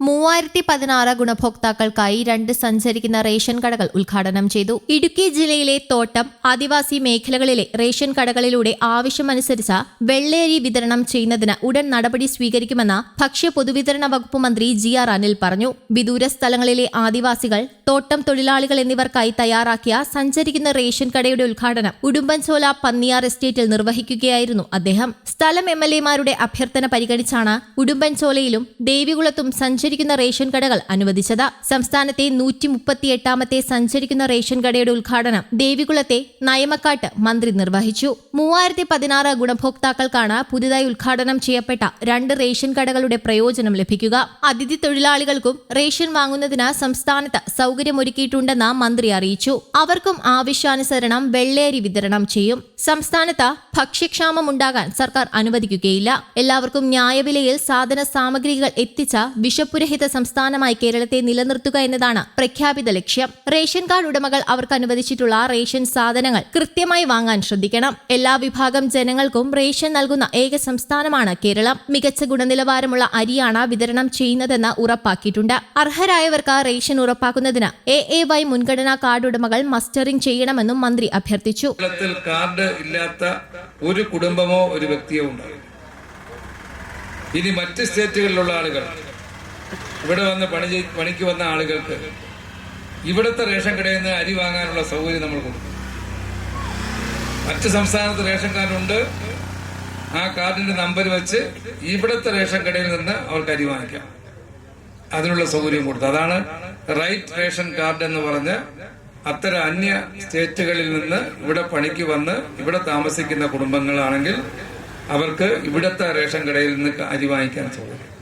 മൂവായിരത്തി പതിനാറ് ഗുണഭോക്താക്കൾക്കായി രണ്ട് സഞ്ചരിക്കുന്ന റേഷൻ കടകൾ ഉദ്ഘാടനം ചെയ്തു. ഇടുക്കി ജില്ലയിലെ തോട്ടം ആദിവാസി മേഖലകളിലെ റേഷൻ കടകളിലൂടെ ആവശ്യമനുസരിച്ച് വെള്ളയരി വിതരണം ചെയ്യുന്നതിന് ഉടൻ നടപടി സ്വീകരിക്കുമെന്ന് ഭക്ഷ്യ പൊതുവിതരണ വകുപ്പ് മന്ത്രി ജി ആർ അനിൽ പറഞ്ഞു. വിദൂര സ്ഥലങ്ങളിലെ ആദിവാസികൾ തോട്ടം തൊഴിലാളികൾ എന്നിവർക്കായി തയ്യാറാക്കിയ സഞ്ചരിക്കുന്ന റേഷൻ കടയുടെ ഉദ്ഘാടനം ഉടുമ്പൻചോല പന്നിയാർ എസ്റ്റേറ്റിൽ നിർവഹിക്കുകയായിരുന്നു അദ്ദേഹം. സ്ഥലം എം എൽ എമാരുടെ അഭ്യർത്ഥന പരിഗണിച്ചാണ് ഉടുമ്പൻചോലയിലും ദേവികുളത്തും സഞ്ചരിക്കുന്ന റേഷൻ കടകൾ അനുവദിച്ചത്. സംസ്ഥാനത്തെ നൂറ്റി മുപ്പത്തിയെട്ടാമത്തെ സഞ്ചരിക്കുന്ന റേഷൻ കടയുടെ ഉദ്ഘാടനം ദേവികുളത്തെ നയമക്കാട്ട് മന്ത്രി നിർവഹിച്ചു. മൂവായിരത്തി പതിനാറ് ഗുണഭോക്താക്കൾക്കാണ് പുതുതായി ഉദ്ഘാടനം ചെയ്യപ്പെട്ട രണ്ട് റേഷൻ കടകളുടെ പ്രയോജനം ലഭിക്കുക. അതിഥി തൊഴിലാളികൾക്കും റേഷൻ വാങ്ങുന്നതിന് സംസ്ഥാനത്ത് സൗകര്യമൊരുക്കിയിട്ടുണ്ടെന്ന് മന്ത്രി അറിയിച്ചു. അവർക്കും ആവശ്യാനുസരണം വെള്ളേരി വിതരണം ചെയ്യും. സംസ്ഥാനത്ത് ഭക്ഷ്യക്ഷാമം ഉണ്ടാകാൻ സർക്കാർ അനുവദിക്കുകയില്ല. എല്ലാവർക്കും ന്യായവിലയിൽ സാധന സാമഗ്രികൾ എത്തിച്ച വിശപ്പുരഹിത സംസ്ഥാനമായി കേരളത്തെ നിലനിർത്തുക എന്നതാണ് പ്രഖ്യാപിത ലക്ഷ്യം റേഷൻ കാർഡ് ഉടമകൾ അവർക്ക് അനുവദിച്ചിട്ടുള്ള റേഷൻ സാധനങ്ങൾ കൃത്യമായി വാങ്ങാൻ ശ്രദ്ധിക്കണം എല്ലാ വിഭാഗം ജനങ്ങൾക്കും റേഷൻ നൽകുന്ന ഏക സംസ്ഥാനമാണ് കേരളം മികച്ച ഗുണനിലവാരമുള്ള അരിയാണ് വിതരണം ചെയ്യുന്നതെന്ന് ഉറപ്പാക്കിയിട്ടുണ്ട് അർഹരായവർക്ക് റേഷൻ ഉറപ്പാക്കുന്നതിന് എ എ വൈ മുൻഗണനാ കാർഡ് ഉടമകൾ മസ്റ്ററിംഗ് ചെയ്യണമെന്നും മന്ത്രി അഭ്യർത്ഥിച്ചു കാർഡ് ഇല്ലാത്ത ഒരു കുടുംബമോ ഒരു വ്യക്തിയോ ഉണ്ടാകും ഇനി മറ്റ് സ്റ്റേറ്റുകളിലുള്ള ആളുകൾ ഇവിടെ വന്ന് പണി പണിക്ക് വന്ന ആളുകൾക്ക് ഇവിടുത്തെ റേഷൻ കടയിൽ നിന്ന് അരി വാങ്ങാനുള്ള സൗകര്യം നമ്മൾ കൊടുക്കും. മറ്റ് സംസ്ഥാനത്ത് റേഷൻ കാർഡുണ്ട് ആ കാർഡിന്റെ നമ്പർ വെച്ച് ഇവിടുത്തെ റേഷൻ കടയിൽ നിന്ന് അവർക്ക് അരി വാങ്ങിക്കാം. അതിനുള്ള സൗകര്യം കൊടുത്തു. അതാണ് റൈറ്റ് റേഷൻ കാർഡ് എന്ന് പറഞ്ഞ് അത്തരം അന്യ സ്റ്റേറ്റുകളിൽ നിന്ന് ഇവിടെ പണിക്ക് വന്ന് ഇവിടെ താമസിക്കുന്ന കുടുംബങ്ങളാണെങ്കിൽ അവർക്ക് ഇവിടുത്തെ റേഷൻ കടയിൽ നിന്ന് അരി വാങ്ങിക്കാൻ സൗകര്യം.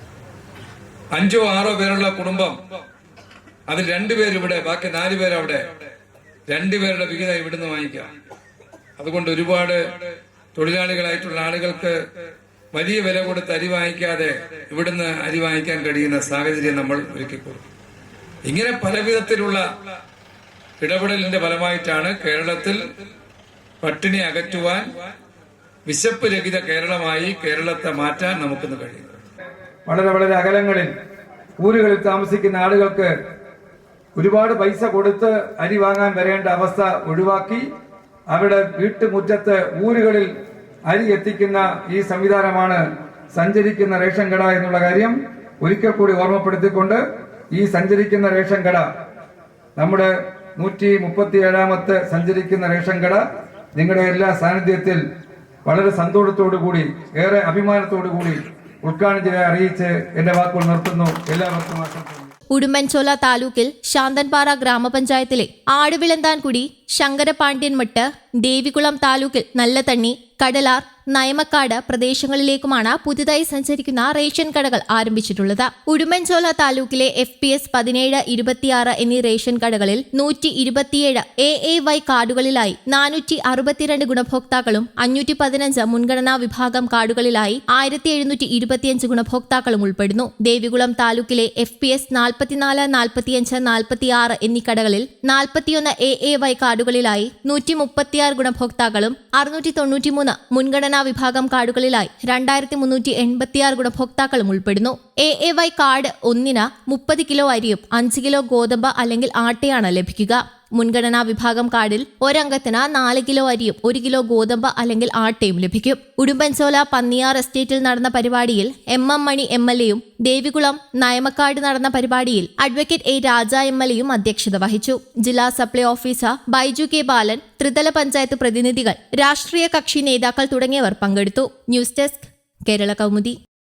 അഞ്ചോ ആറോ പേരുള്ള കുടുംബം. അതിൽ രണ്ടുപേരിവിടെ ബാക്കി നാല് പേര് അവിടെ. രണ്ടുപേരുടെ വിഹിതം ഇവിടുന്ന് വാങ്ങിക്കാം. അതുകൊണ്ട് ഒരുപാട് തൊഴിലാളികളായിട്ടുള്ള ആളുകൾക്ക് വലിയ വില കൊടുത്ത് അരി വാങ്ങിക്കാതെ ഇവിടുന്ന് അരി വാങ്ങിക്കാൻ കഴിയുന്ന സാഹചര്യം നമ്മൾ ഒരുക്കി കൊടുക്കും. ഇങ്ങനെ പല വിധത്തിലുള്ള ഇടപെടലിന്റെ ഫലമായിട്ടാണ് കേരളത്തിൽ പട്ടിണി അകറ്റുവാൻ വിശപ്പ് രഹിത കേരളമായി കേരളത്തെ മാറ്റാൻ നമുക്കിന്ന് കഴിയുന്നത്. വളരെ വളരെ അകലങ്ങളിൽ ഊരുകളിൽ താമസിക്കുന്ന ആളുകൾക്ക് ഒരുപാട് പൈസ കൊടുത്ത് അരി വാങ്ങാൻ വരേണ്ട അവസ്ഥ ഒഴിവാക്കി അവിടെ വീട്ടുമുറ്റത്ത് ഊരുകളിൽ അരി എത്തിക്കുന്ന ഈ സംവിധാനമാണ് സഞ്ചരിക്കുന്ന റേഷൻ കട എന്നുള്ള കാര്യം ഒരിക്കൽ കൂടി ഓർമ്മപ്പെടുത്തിക്കൊണ്ട് ഈ സഞ്ചരിക്കുന്ന റേഷൻ കട നമ്മുടെ നൂറ്റി മുപ്പത്തി ഏഴാമത്തെ സഞ്ചരിക്കുന്ന റേഷൻ കട നിങ്ങളുടെ എല്ലാ സാന്നിധ്യത്തിൽ വളരെ സന്തോഷത്തോടു കൂടി ഏറെ അഭിമാനത്തോടു കൂടി ഉദ്ഘാടനം അറിയിച്ച് എന്റെ വാക്കുകൾ നിർത്തുന്നു. എല്ലാവർക്കും ഉടുമ്പൻചോല താലൂക്കിൽ ശാന്തൻപാറ ഗ്രാമപഞ്ചായത്തിലെ ആടുവിളന്താൻകുടി ശങ്കരപാണ്ഡ്യൻമട്ട് ദേവികുളം താലൂക്കിൽ നല്ലതണ്ണി കടലാർ നയമക്കാട് പ്രദേശങ്ങളിലേക്കുമാണ് പുതുതായി സഞ്ചരിക്കുന്ന റേഷൻ കടകൾ ആരംഭിച്ചിട്ടുള്ളത്. ഉടുമ്പൻചോല താലൂക്കിലെ എഫ് പി എസ് പതിനേഴ് ഇരുപത്തിയാറ് എന്നീ റേഷൻ കടകളിൽ നൂറ്റി ഇരുപത്തിയേഴ് എ എ വൈ കാർഡുകളിലായി നാനൂറ്റി അറുപത്തിരണ്ട് ഗുണഭോക്താക്കളും അഞ്ഞൂറ്റി പതിനഞ്ച് മുൻഗണനാ വിഭാഗം കാർഡുകളിലായി ആയിരത്തി എഴുന്നൂറ്റി ഇരുപത്തിയഞ്ച് ഗുണഭോക്താക്കളും ഉൾപ്പെടുന്നു. ദേവികുളം താലൂക്കിലെ എഫ് പി എസ് നാൽപ്പത്തിനാല് നാൽപ്പത്തിയഞ്ച് നാൽപ്പത്തിയാറ് എന്നീ കടകളിൽ നാൽപ്പത്തിയൊന്ന് എ എ വൈ കാർഡുകളിലായി നൂറ്റി മുപ്പത്തിയാറ് ഗുണഭോക്താക്കളും അറുന്നൂറ്റി തൊണ്ണൂറ്റിമൂന്ന് മുൻഗണനാ വിഭാഗം കാർഡുകളിലായി രണ്ടായിരത്തി മുന്നൂറ്റി എൺപത്തിയാറ് ഗുണഭോക്താക്കളും ഉൾപ്പെടുന്നു. എ എ വൈ കാർഡ് ഒന്നിന് മുപ്പത് കിലോ അരിയും അഞ്ച് കിലോ ഗോതമ്പ് അല്ലെങ്കിൽ ആട്ടയാണ് ലഭിക്കുക. മുൻഗണനാ വിഭാഗം കാർഡിൽ ഒരംഗത്തിന് നാല് കിലോ അരിയും ഒരു കിലോ ഗോതമ്പ് അല്ലെങ്കിൽ ആട്ടയും ലഭിക്കും. ഉടുമ്പൻസോല പന്നിയാർ എസ്റ്റേറ്റിൽ നടന്ന പരിപാടിയിൽ M M Mani M L എയും ദേവികുളം നയമക്കാട് നടന്ന പരിപാടിയിൽ advocate A Raja M L എയും അധ്യക്ഷത വഹിച്ചു. ജില്ലാ supply officer Baiju K Balan ത്രിതല പഞ്ചായത്ത് പ്രതിനിധികൾ രാഷ്ട്രീയ കക്ഷി നേതാക്കൾ തുടങ്ങിയവർ പങ്കെടുത്തു. News desk Kerala Kaumudi.